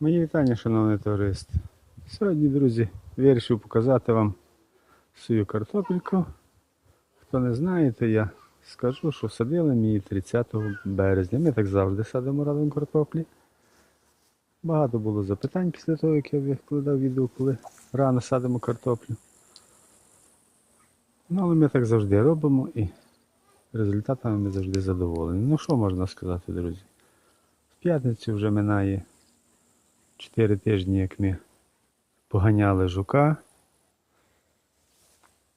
Мої вітання, шановний товариство. Сьогодні, друзі, вирішив показати вам свою картопельку. Хто не знає, я скажу, що садили її 30 березня. Ми так завжди садимо разом картоплі. Багато було запитань після того, як я викладав відео, коли рано садимо картоплю. Ну, але ми так завжди робимо і результатами ми завжди задоволені. Ну що можна сказати, друзі? В п'ятницю вже минає 4 тижні, як ми поганяли жука.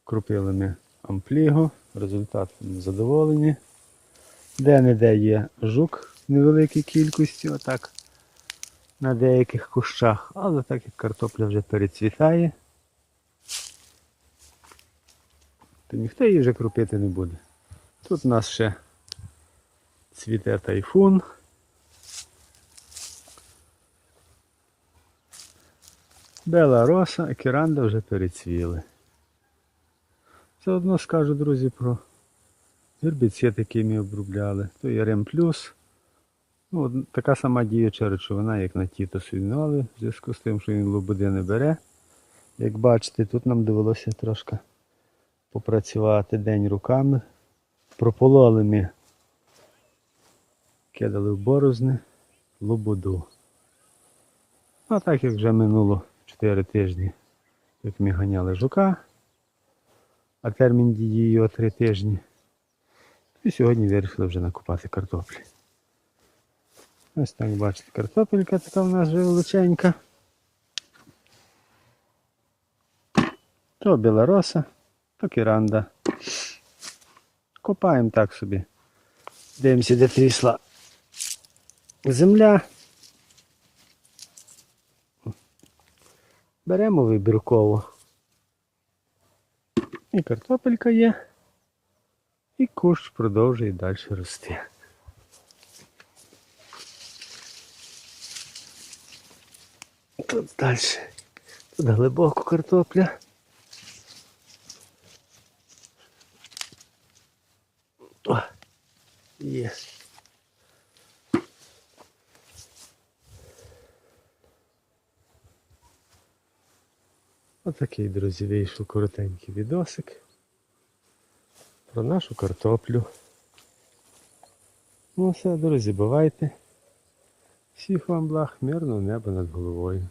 Крупили ми амплігу, результат задоволені. Де-не-де є жук невеликій кількості, отак на деяких кущах, але так як картопля вже перецвітає, то ніхто її вже крупити не буде. Тут у нас ще цвіте тайфун. Бела роса керанда вже перецвіли. Заодно скажу, друзі, про гербіцид, який ми обробляли. То є Рем Плюс. Ну, така сама діюча речовина, як на ну, але в зв'язку з тим, що він лободи не бере. Як бачите, тут нам довелося трошки попрацювати день руками. Пропололи ми, кидали в борозни лободу. А так як вже минуло 4 тижні, як ми ганяли жука, а термін дії його 3 тижні, і сьогодні вирішили вже накопати картоплі. Ось так бачите, картопелька така в нас вже величенька. То білороса, то кіранда. Копаємо так собі. Дивимося, де трісла земля. Беремо вибірково. І картопелька є. І кущ продовжує далі рости. Тут далі. Тут глибоко картопля. О, є. Отакий, друзі, вийшов коротенький відосик про нашу картоплю. Ну все, друзі, бувайте. Всіх вам благ, мирного неба над головою.